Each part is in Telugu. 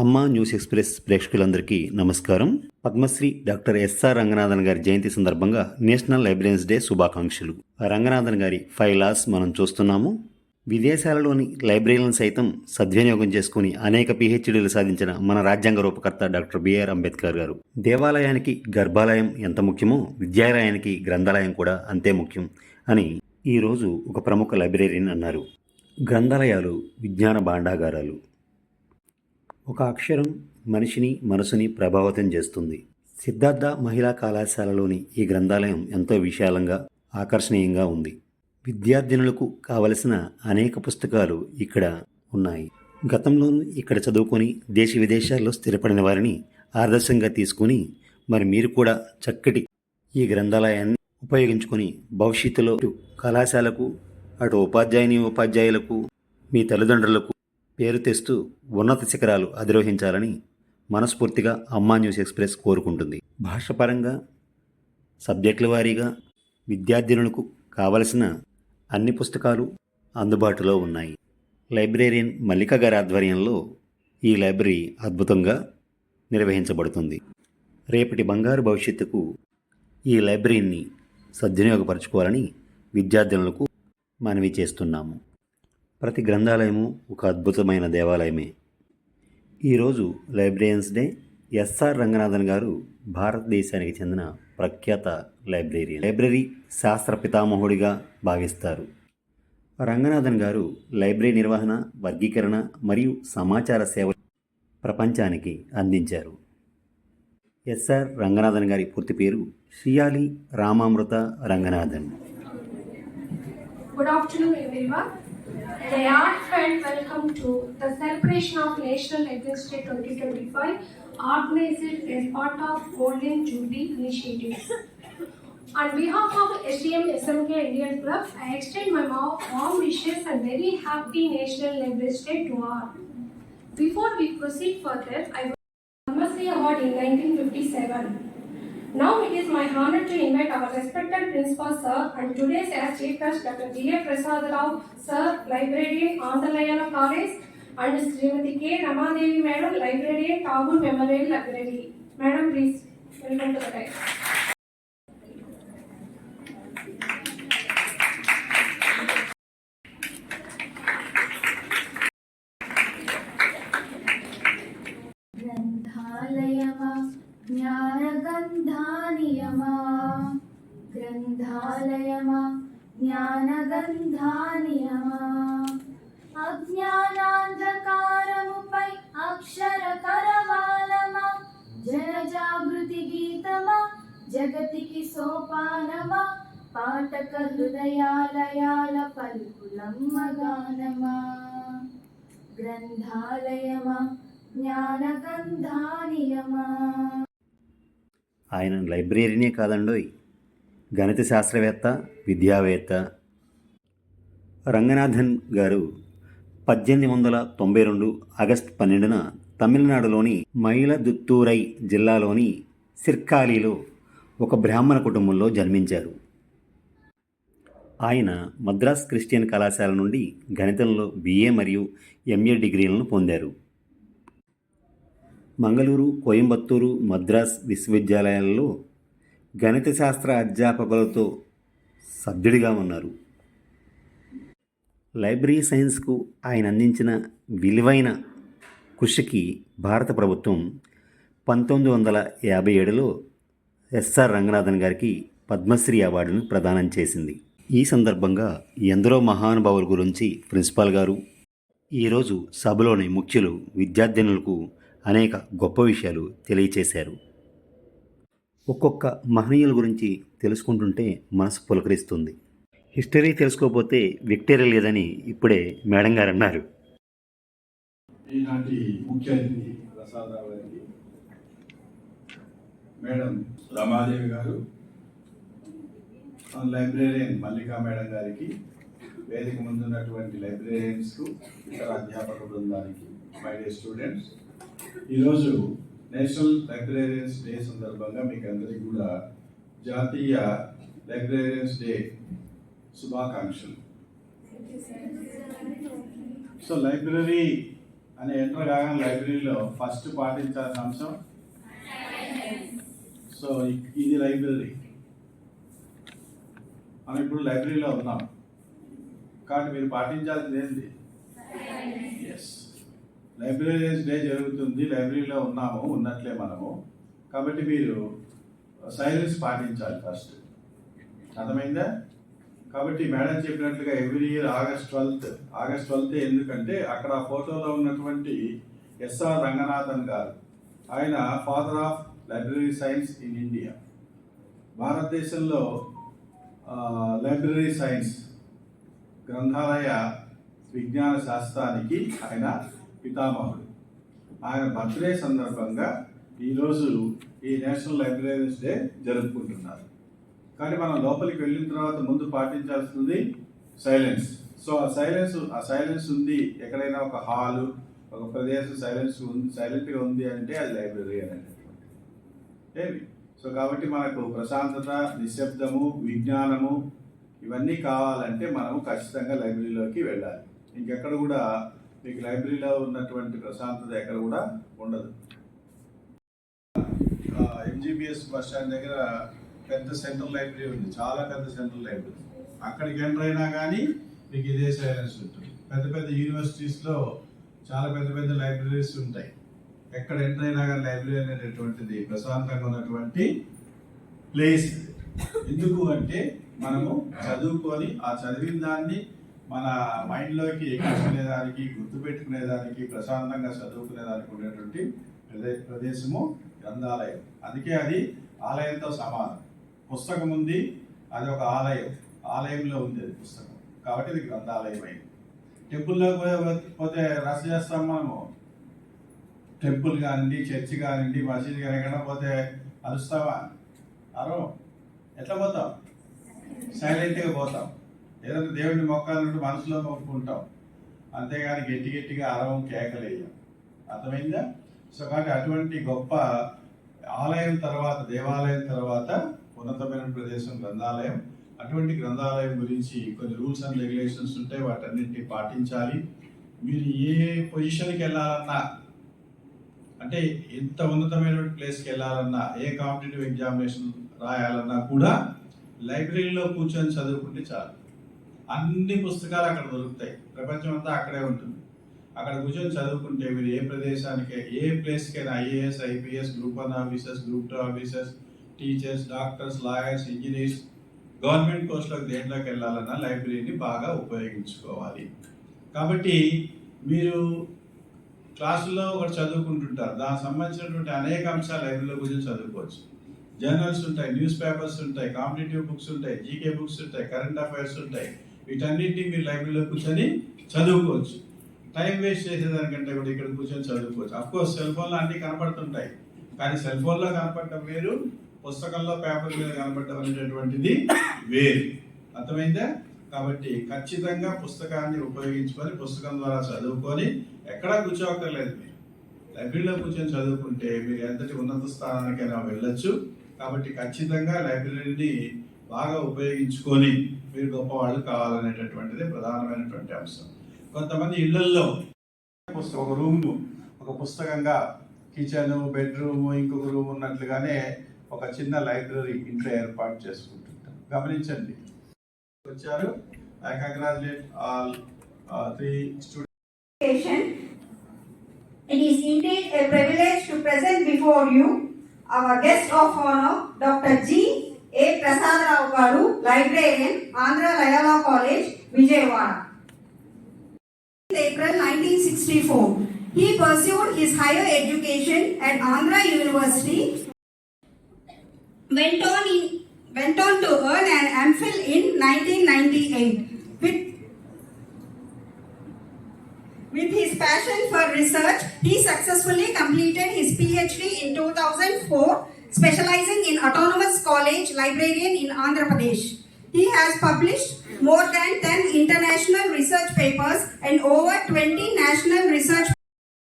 అమ్మ న్యూస్ ఎక్స్ప్రెస్ ప్రేక్షకులందరికీ నమస్కారం. పద్మశ్రీ డాక్టర్ ఎస్ఆర్ రంగనాథన్ గారి జయంతి సందర్భంగా నేషనల్ లైబ్రరీస్ డే శుభాకాంక్షలు. రంగనాథన్ గారి ఫైవ్ లాస్ మనం చూస్తున్నాము. విదేశాలలోని లైబ్రరీలను సైతం సద్వినియోగం చేసుకుని అనేక పిహెచ్డీలు సాధించిన మన రాజ్యాంగ రూపకర్త డాక్టర్ బిఆర్ అంబేద్కర్ గారు. దేవాలయానికి గర్భాలయం ఎంత ముఖ్యమో విద్యాలయానికి గ్రంథాలయం కూడా అంతే ముఖ్యం అని ఈరోజు ఒక ప్రముఖ లైబ్రరీని అన్నారు. గ్రంథాలయాలు విజ్ఞాన భాండాగారాలు. ఒక అక్షరం మనిషిని మనసుని ప్రభావితం చేస్తుంది. సిద్ధార్థ మహిళా కళాశాలలోని ఈ గ్రంథాలయం ఎంతో విశాలంగా ఆకర్షణీయంగా ఉంది. విద్యార్థినులకు కావలసిన అనేక పుస్తకాలు ఇక్కడ ఉన్నాయి. గతంలోనూ ఇక్కడ చదువుకొని దేశ విదేశాల్లో స్థిరపడిన వారిని ఆదర్శంగా తీసుకుని మరి మీరు కూడా చక్కటి ఈ గ్రంథాలయాన్ని ఉపయోగించుకొని భవిష్యత్తులో కళాశాలకు అటు ఉపాధ్యాయుని ఉపాధ్యాయులకు మీ తల్లిదండ్రులకు పేరు తెస్తూ ఉన్నత శిఖరాలు అధిరోహించాలని మనస్ఫూర్తిగా అమ్మా న్యూస్ ఎక్స్ప్రెస్ కోరుకుంటుంది. భాషపరంగా సబ్జెక్టుల వారీగా విద్యార్థినులకు కావలసిన అన్ని పుస్తకాలు అందుబాటులో ఉన్నాయి. లైబ్రేరియన్ మల్లిక గారి ఆధ్వర్యంలో ఈ లైబ్రరీ అద్భుతంగా నిర్వహించబడుతుంది. రేపటి బంగారు భవిష్యత్తుకు ఈ లైబ్రరీని సద్వినియోగపరచుకోవాలని విద్యార్థినులకు మనవి చేస్తున్నాము. ప్రతి గ్రంథాలయము ఒక అద్భుతమైన దేవాలయమే. ఈరోజు లైబ్రేరియన్స్ డే. ఎస్ఆర్ రంగనాథన్ గారు భారతదేశానికి చెందిన ప్రఖ్యాత లైబ్రరీ లైబ్రరీ శాస్త్ర పితామహుడిగా భావిస్తారు. రంగనాథన్ గారు లైబ్రరీ నిర్వహణ వర్గీకరణ మరియు సమాచార సేవ ప్రపంచానికి అందించారు. ఎస్ఆర్ రంగనాథన్ గారి పూర్తి పేరు Shiyali Ramamrita Ranganathan. Good afternoon everyone A heartfelt welcome to the celebration of National Libraries Day 2025, organized as part of Golden Jubilee initiatives. On behalf of SDM SMK Indian Club, I extend my warm wishes and very happy National Libraries Day to all. Before we proceed further, I will Padmasri Award in 1957. Now it is my honor to invite our respected principal sir and today's as chief guest Dr. G.A. Prasad Rao sir, librarian Andhalayana College and Srimati K. Ramadevi madam, librarian Tagore Memorial Library. Madam, please welcome to the guide. ఆలయమా జ్ఞానగంధానియమా? అజ్ఞానాంధకారముపై అక్షర కరవాలమా జన జాగృతి గీతమా? జగతికి సోపానమా? పాఠక హృదయాలయాల పలుకులమ్మ గ్రంథాలయమా? జ్ఞానగంధానియమా? ఆయన లైబ్రరీనే కాదండోయ్. గణిత శాస్త్రవేత్త విద్యావేత్త రంగనాథన్ గారు పద్దెనిమిది వందల తొంభై రెండు ఆగస్టు పన్నెండున తమిళనాడులోని మైలదుత్తూరై జిల్లాలోని సిర్కాలిలో ఒక బ్రాహ్మణ కుటుంబంలో జన్మించారు. ఆయన మద్రాస్ క్రిస్టియన్ కళాశాల నుండి గణితంలో బిఏ మరియు ఎంఏ డిగ్రీలను పొందారు. మంగళూరు కోయంబత్తూరు మద్రాస్ విశ్వవిద్యాలయాలలో గణిత శాస్త్ర అధ్యాపకులతో సభ్యుడిగా ఉన్నారు. లైబ్రరీ సైన్స్కు ఆయన అందించిన విలువైన కృషికి భారత ప్రభుత్వం పంతొమ్మిది వందల యాభై ఏడులో ఎస్ఆర్ రంగనాథన్ గారికి పద్మశ్రీ అవార్డును ప్రదానం చేసింది. ఈ సందర్భంగా ఎందరో మహానుభావుల గురించి ప్రిన్సిపాల్ గారు ఈరోజు సభలోని ముఖ్యులు విద్యార్థినులకు అనేక గొప్ప విషయాలు తెలియచేశారు. ఒక్కొక్క మహనీయుల గురించి తెలుసుకుంటుంటే మనసు పులకరిస్తుంది. హిస్టరీ తెలుసుకోకపోతే విక్టరీ లేదని ఇప్పుడే మేడం గారు అన్నారు. ఈనాటి ముఖ్య అతిథి ప్రసాదరావు మేడం రమాదేవి గారు లైబ్రేరియన్ మల్లికా మేడం గారికి వేదిక ముందున్నటువంటి లైబ్రేరియన్స్కు ఇతర అధ్యాపక బృందానికి మై డే స్టూడెంట్స్ ఈరోజు నేషనల్ లైబ్రేరియన్స్ డే సందర్భంగా మీకు అందరికీ కూడా జాతీయ లైబ్రేరియన్స్ డే శుభాకాంక్షలు. సో లైబ్రరీ అని ఎంటర్ కాగానే లైబ్రరీలో ఫస్ట్ పాటించాల్సిన అంశం? సో ఇది లైబ్రరీ. మనం ఇప్పుడు లైబ్రరీలో ఉన్నాం. కాబట్టి మీరు పాటించాల్సింది ఏంటి? ఎస్ లైబ్రరీస్ డే జరుగుతుంది లైబ్రరీలో ఉన్నాము ఉన్నట్లే మనము. కాబట్టి మీరు సైలెన్స్ పాటించాలి ఫస్ట్ అర్థమైందా? కాబట్టి మేడం చెప్పినట్లుగా every year August twelfth August twelfth ఎందుకంటే అక్కడ ఫోటోలో ఉన్నటువంటి ఎస్ఆర్ రంగనాథన్ గారు. ఆయన father of library science in India భారతదేశంలో లైబ్రరీ సైన్స్ గ్రంథాలయ విజ్ఞాన శాస్త్రానికి ఆయన పితామహుడు. ఆయన బర్త్డే సందర్భంగా ఈరోజు ఈ నేషనల్ లైబ్రరీస్ డే జరుపుకుంటున్నారు. కానీ మనం లోపలికి వెళ్ళిన తర్వాత ముందు పాటించాల్సింది సైలెన్స్. సో ఆ సైలెన్స్ ఆ సైలెన్స్ ఉంది. ఎక్కడైనా ఒక హాలు ఒక ప్రదేశం సైలెన్స్ ఉంది సైలెంట్గా ఉంది అంటే అది లైబ్రరీ అనేటటువంటి ఏమి? సో కాబట్టి మనకు ప్రశాంతత నిశ్శబ్దము విజ్ఞానము ఇవన్నీ కావాలంటే మనము ఖచ్చితంగా లైబ్రరీలోకి వెళ్ళాలి. ఇంకెక్కడ కూడా మీకు లైబ్రరీలో ఉన్నటువంటి ప్రశాంతత ఎక్కడ కూడా ఉండదు. ఎంజీబీఎస్ బస్ స్టాండ్ దగ్గర పెద్ద సెంట్రల్ లైబ్రరీ ఉంది. చాలా పెద్ద సెంట్రల్ లైబ్రరీ. అక్కడికి ఎంటర్ అయినా కానీ మీకు ఇదే సైలెన్స్ ఉంటుంది. పెద్ద పెద్ద యూనివర్సిటీస్లో చాలా పెద్ద పెద్ద లైబ్రరీస్ ఉంటాయి. ఎక్కడ ఎంటర్ అయినా కానీ లైబ్రరీ అనేటటువంటిది ప్రశాంతంగా ఉన్నటువంటి ప్లేస్ ఎందుకు అంటే మనము చదువుకొని ఆ చదివిన దాన్ని మన మైండ్లోకి ఎక్కించుకునేదానికి గుర్తుపెట్టుకునేదానికి ప్రశాంతంగా చదువుకునేదానికి ఉండేటువంటి ప్రదేశము గ్రంథాలయం. అందుకే అది ఆలయంతో సమానం. పుస్తకం ఉంది అది ఒక ఆలయం. ఆలయంలో ఉంది అది పుస్తకం. కాబట్టి ఇది గ్రంథాలయం అయింది టెంపుల్లో పోతే- రస చేస్తాం మనము. టెంపుల్ కానివ్వండి చర్చ్ కానివ్వండి మసీద్ కానీ ఎక్కడ పోతే అరుస్తావా? అరో ఎట్లా పోతాం? సైలెంట్గా పోతాం. ఏదైనా దేవుడిని మొక్కాలంటే మనసులో మొక్కుకుంటాం. అంతేగాని గట్టి గట్టిగా అరవం కేకలేయం. అర్థమైందా? సో కాబట్టి అటువంటి గొప్ప ఆలయం తర్వాత దేవాలయం తర్వాత ఉన్నతమైన ప్రదేశం గ్రంథాలయం. అటువంటి గ్రంథాలయం గురించి కొన్ని రూల్స్ అండ్ రెగ్యులేషన్స్ ఉంటాయి వాటన్నిటిని పాటించాలి. మీరు ఏ పొజిషన్కి వెళ్ళాలన్నా అంటే ఎంత ఉన్నతమైన ప్లేస్కి వెళ్ళాలన్నా ఏ కాంపిటేటివ్ ఎగ్జామినేషన్ రాయాలన్నా కూడా లైబ్రరీలో కూర్చొని చదువుకుంటే చాలు. అన్ని పుస్తకాలు అక్కడ దొరుకుతాయి. ప్రపంచం అంతా అక్కడే ఉంటుంది. అక్కడ కూర్చొని చదువుకుంటే మీరు ఏ ప్రదేశానికి ఏ ప్లేస్కైనా IAS IPS group one officers group two officers teachers doctors lawyers engineers government కోర్సులోకి దేంట్లోకి వెళ్ళాలన్నా లైబ్రరీని బాగా ఉపయోగించుకోవాలి. కాబట్టి మీరు క్లాసుల్లో ఒకటి చదువుకుంటుంటారు. దానికి సంబంధించినటువంటి అనేక అంశాలు లైబ్రరీలో కూర్చొని చదువుకోవచ్చు. జర్నల్స్ ఉంటాయి న్యూస్ పేపర్స్ ఉంటాయి కాంపిటేటివ్ బుక్స్ ఉంటాయి జీకే బుక్స్ ఉంటాయి కరెంట్ అఫైర్స్ ఉంటాయి. వీటన్నిటిని మీరు లైబ్రరీలో కూర్చొని చదువుకోవచ్చు. టైం వేస్ట్ చేసేదానికంటే కూడా ఇక్కడ కూర్చొని చదువుకోవచ్చు. అఫ్కోర్స్ సెల్ ఫోన్లో అన్ని కనపడుతుంటాయి. కానీ సెల్ ఫోన్లో కనపడటం వేరు పుస్తకంలో పేపర్ మీద కనపడటం అనేటటువంటిది వేరు. అర్థమైందా? కాబట్టి ఖచ్చితంగా పుస్తకాన్ని ఉపయోగించుకొని పుస్తకం ద్వారా చదువుకొని ఎక్కడా కూర్చోక్కర్లేదు మీరు. లైబ్రరీలో కూర్చొని చదువుకుంటే మీరు ఎంతటి ఉన్నత స్థానానికైనా వెళ్ళొచ్చు. కాబట్టి ఖచ్చితంగా లైబ్రరీని బాగా ఉపయోగించుకొని మీరు గొప్పవాళ్ళు కావాలనేటటువంటిది ప్రధానమైనటువంటి అంశం. కొంతమంది ఇళ్ళల్లో పుస్తకం ఒక రూమ్ ఒక పుస్తకంగా కిచెన్ బెడ్రూమ్ ఇంకొక రూమ్ ఉన్నట్లుగానే ఒక చిన్న లైబ్రరీ ఇంట్లో ఏర్పాటు చేసుకుంటుంటారు. గమనించండి. వచ్చారు. I congratulate all three students It is indeed a privilege to present before you our guest of honor, Dr. G. A Prasadarao గారు librarian Andhra Loyola college Vijayawada April nineteen sixty four he pursued his higher education at Andhra university went on in went on to earn an MPhil in 1998 with With his passion for research, he successfully completed his PhD in 2004 specializing in Autonomous College Librarian in Andhra Pradesh. He has published more than 10 international research papers and over 20 national research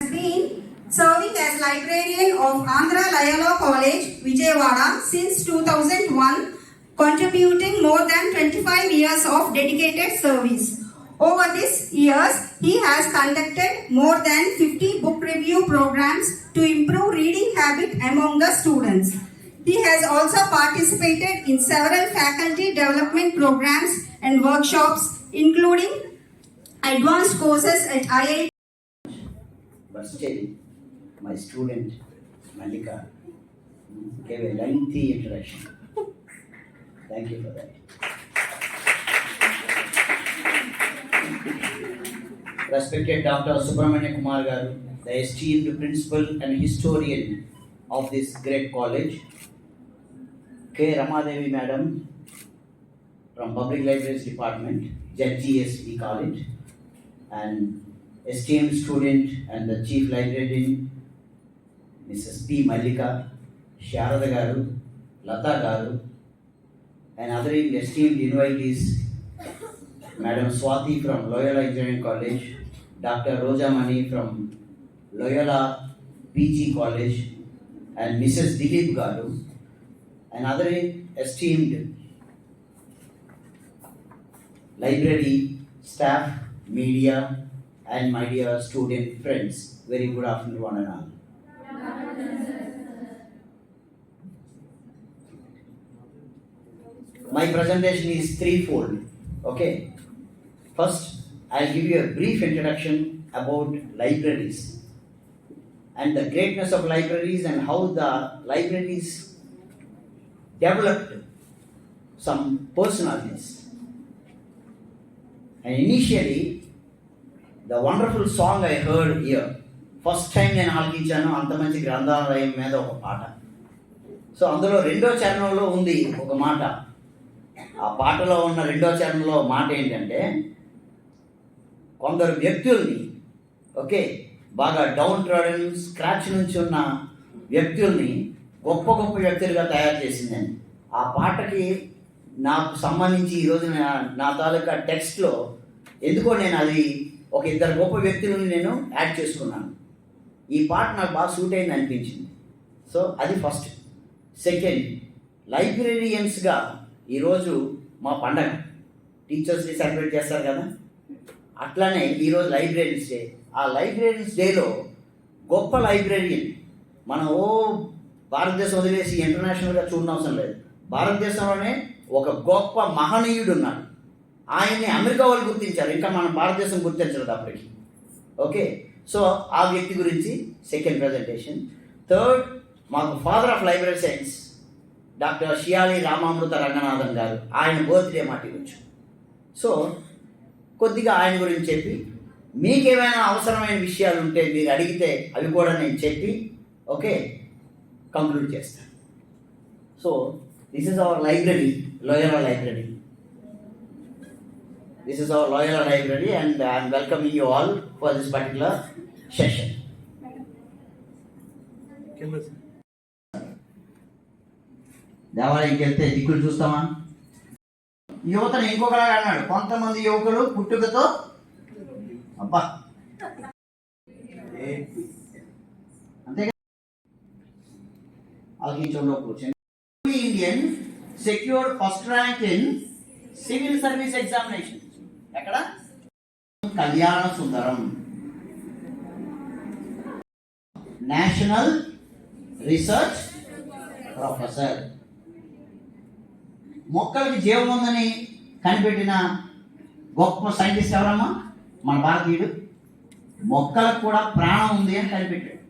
has been serving as librarian of Andhra Layala College, Vijayawada since 2001, contributing more than 25 years of dedicated service. Over these years, he has conducted more than 50 book review programs to improve reading habit among the students. He has also participated in several faculty development programs and workshops, including advanced courses at IIT but still my student Malika gave a lengthy introduction. Thank you for that. Respected Dr. Subramania Kumar Garu, the esteemed principal and historian of this great college, K. Ramadevi Madam from Public Libraries Department, ZGS we call it, and esteemed student and the chief librarian, Mrs. P. Mallika, Sharada Garu, Lata Garu, and other esteemed invitees, Madam Swati from Loyola Engineering College, Dr. Roja Mani from Loyola PG College, and Mrs. Dilip Garu, and other esteemed library staff, media, and my dear student friends. Very good afternoon, one and all. My presentation is threefold. Okay. First, I'll give you a brief introduction about libraries and the greatness of libraries and how the libraries developed some personalities. And initially, the wonderful song I heard here, first time నేను ఆలకించాను అంత మంచి గ్రంథాలయం మీద ఒక పాట సో అందులో రెండో చరణంలో ఉంది ఒక మాట ఆ పాటలో ఉన్న రెండో చరణంలో మాట ఏంటంటే కొందరు వ్యక్తుల్ని ఓకే బాగా డౌన్ ట్రాడన్ స్క్రాచ్ నుంచి ఉన్న వ్యక్తుల్ని గొప్ప గొప్ప వ్యక్తులుగా తయారు చేసిందండి ఆ పాటకి నాకు సంబంధించి ఈరోజు నా నా తాలూకా టెక్స్ట్లో ఎందుకో నేను అది ఒక ఇద్దరు గొప్ప వ్యక్తులను నేను యాడ్ చేసుకున్నాను. ఈ పాట నాకు బాగా సూట్ అయింది అనిపించింది. సో అది ఫస్ట్. సెకండ్ లైబ్రేరియన్స్గా ఈరోజు మా పండగ. టీచర్స్ డే సెలబ్రేట్ చేస్తారు కదా? అట్లానే ఈరోజు లైబ్రరీస్ డే. ఆ లైబ్రరీస్ డేలో గొప్ప లైబ్రరీయన్ మనం ఓ భారతదేశం వదిలేసి ఇంటర్నేషనల్గా చూడనవసరం అవసరం లేదు. భారతదేశంలోనే ఒక గొప్ప మహనీయుడు ఉన్నాడు. ఆయన్ని అమెరికా వాళ్ళు గుర్తించారు. ఇంకా మన భారతదేశం గుర్తించలేదు అప్పటికి. ఓకే? సో ఆ వ్యక్తి గురించి సెకండ్ ప్రజెంటేషన్. థర్డ్ మాకు father of library science. Doctor Shiyali Ramamrita Ranganathan గారు ఆయన బర్త్డే మాట ఇవ్వచ్చు. సో కొద్దిగా ఆయన గురించి చెప్పి మీకేమైనా అవసరమైన విషయాలు ఉంటే మీరు అడిగితే అవి కూడా నేను చెప్పి ఓకే కంక్లూడ్ చేస్తాను. So this is our library Loyola library this is our Loyola library and I'm welcoming you all for this particular session దేవాలయంకి వెళ్తే దిక్కులు చూస్తామా? యువతను ఇంకొకలాగా అన్నాడు. కొంతమంది యువకులు పుట్టుకతో అబ్బా. అంతే ఆలోచించండి కూర్చొని Indian secure first rank in civil service examination ఎక్కడ? కళ్యాణ సుందరం. నేషనల్ రీసెర్చ్ ప్రొఫెసర్ మొక్కలకి జీవం ఉందని కనిపెట్టిన గొప్ప సైంటిస్ట్ ఎవరమ్మా? మన భారతీయుడు. మొక్కలకు కూడా ప్రాణం ఉంది అని కనిపెట్టాడు.